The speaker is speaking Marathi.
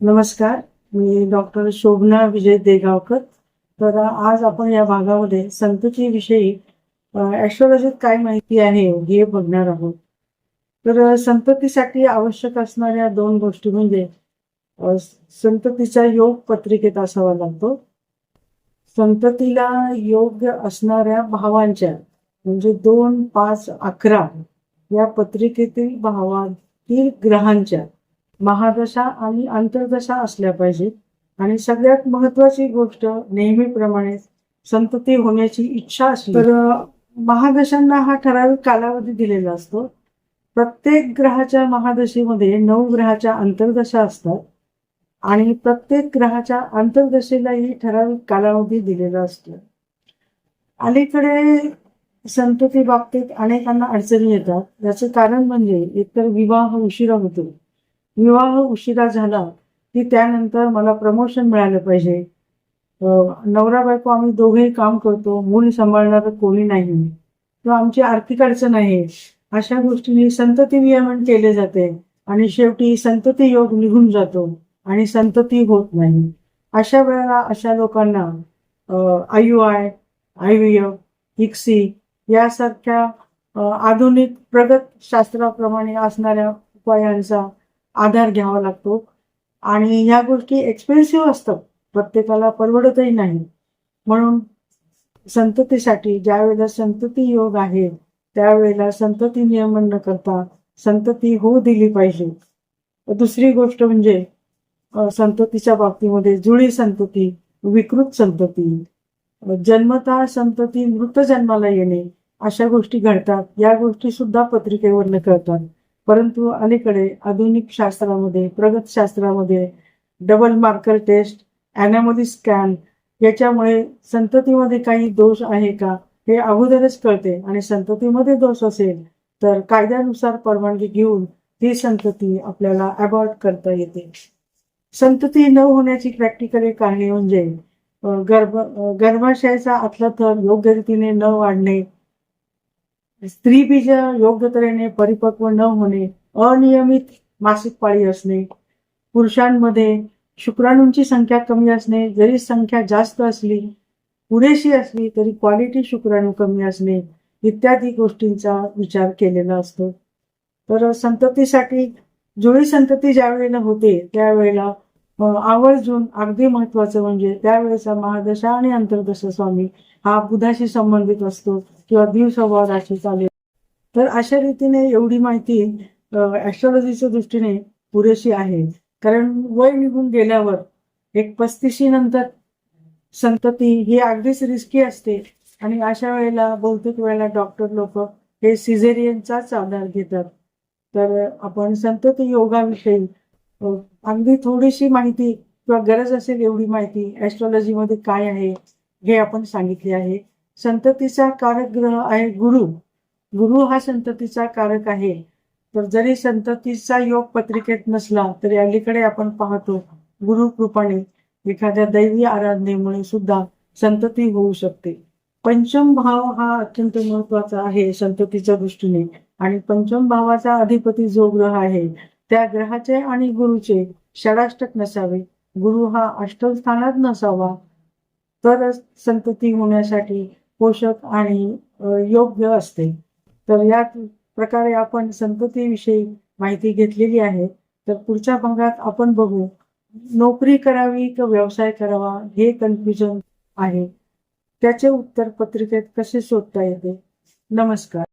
नमस्कार मी डॉक्टर शोभना विजय देगावकर. तर आज आपण या भागामध्ये संततीविषयी ॲस्ट्रॉलॉजीत काय माहिती आहे हे बघणार आहोत. तर संततीसाठी आवश्यक असणाऱ्या दोन गोष्टी म्हणजे संततीचा योग पत्रिकेत असावा लागतो. संततीला योग्य असणाऱ्या भावांच्या म्हणजे दोन पाच अकरा या पत्रिकेतील भावातील ग्रहांच्या महादशा आणि अंतर्दशा असल्या पाहिजेत. आणि सगळ्यात महत्वाची गोष्ट नेहमीप्रमाणे संतती होण्याची इच्छा असली तर महादशांना हा ठराविक कालावधी दिलेला असतो. प्रत्येक ग्रहाच्या महादशेमध्ये नऊ ग्रहाच्या अंतर्दशा असतात. आणि प्रत्येक ग्रहाच्या अंतर्दशेलाही ठराविक कालावधी दिलेला असतो. अलीकडे संतती बाबतीत अनेकांना अडचणी येतात. याचं कारण म्हणजे एकतर विवाह उशिरा होतो. विवाह उशिरा झाला की त्यानंतर मला प्रमोशन मिळालं पाहिजे. नवरा बायको आम्ही दोघेही काम करतो मूल सांभाळणारं कोणी नाही. किंवा आमची आर्थिक अडचण आहे अशा गोष्टींनी संतती नियमन केले जाते आणि शेवटी संतती योग निघून जातो आणि संतती होत नाही. अशा वेळेला अशा लोकांना I U I I V F ICSI यासारख्या आधुनिक प्रगत शास्त्राप्रमाणे असणाऱ्या उपायांचा आधार घ्यावा लागतो. आणि ह्या गोष्टी एक्सपेन्सिव्ह असतात. प्रत्येकाला परवडतही नाही. म्हणून संततीसाठी ज्या वेळेला संतती योग आहे त्यावेळेला संतती नियमन न करता संतती होऊ दिली पाहिजे. दुसरी गोष्ट म्हणजे संततीच्या बाबतीमध्ये जुळी संतती विकृत संतती जन्मता संतती मृत जन्माला येणे अशा गोष्टी घडतात. या गोष्टी सुद्धा पत्रिकेवरनं कळतात. परंतु अलीकडे आधुनिक शास्त्रामध्ये प्रगत शास्त्रामध्ये double marker test anomaly scan याच्यामुळे संततीमध्ये काही दोष आहे का हे अगोदरच कळते आणि संततीमध्ये दोष असेल तर कायद्यानुसार परवानगी घेऊन ती संतती आपल्याला अबॉर्ट करता येते. संतती न होण्याची प्रॅक्टिकल एक आहे म्हणजे गर्भ गर्भाशयाचा आतला थर योग्य रीतीने न वाढणे स्त्री बीज योग्य तऱ्हेने परिपक्व न होणे अनियमित मासिक पाळी असणे पुरुषांमध्ये शुक्राणूंची संख्या कमी असणे जरी संख्या जास्त असली पुरेशी असली तरी क्वालिटी शुक्राणू कमी असणे इत्यादी गोष्टींचा विचार केलेला असतो. तर संततीसाठी जुळी संतती ज्यावेळेला होते त्यावेळेला आवर्जून अगदी महत्वाचं म्हणजे त्यावेळेचा महादशा आणि अंतर्दशा स्वामी हा बुधाशी संबंधित असतो किंवा दिवसभर राशी चालेल तर अशा रीतीने एवढी माहिती ॲस्ट्रॉलॉजीच्या दृष्टीने पुरेशी आहे. कारण वय निघून गेल्यावर एक पस्तीशी नंतर संतती ही अगदीच रिस्की असते. आणि अशा वेळेला बहुतेक वेळेला डॉक्टर लोक हे सिझेरियनचाच आधार घेतात. तर आपण संतती योगाविषयी अगदी थोडीशी माहिती किंवा गरज असेल एवढी माहिती ॲस्ट्रॉलॉजीमध्ये काय आहे हे आपण सांगितले आहे. संततीचा कारक ग्रह आहे गुरु. गुरु हा संततीचा कारक आहे. तर जरी संततीचा योग पत्रिकेत नसला तरी अलीकडे आपण पाहतो गुरु कृपाने एखाद्या दैवी आराधनेमुळे सुद्धा संतती होऊ शकते. पंचम भाव हा अत्यंत महत्त्वाचा आहे संततीच्या दृष्टीने. आणि पंचम भावाचा अधिपती जो ग्रह आहे त्या ग्रहाचे आणि गुरुचे षडाष्टक नसावे. गुरु हा अष्टम स्थानात नसावा. तरच संतती होण्यासाठी पोषक आणि योग्य असते. तर या प्रकारे आपण संततीविषयी माहिती घेतलेली आहे. तर पुढच्या भागात आपण बघू नोकरी करावी का व्यवसाय करावा हे कन्फ्युजन आहे. त्याचे उत्तर पत्रिकेत कसे शोधता येते? नमस्कार.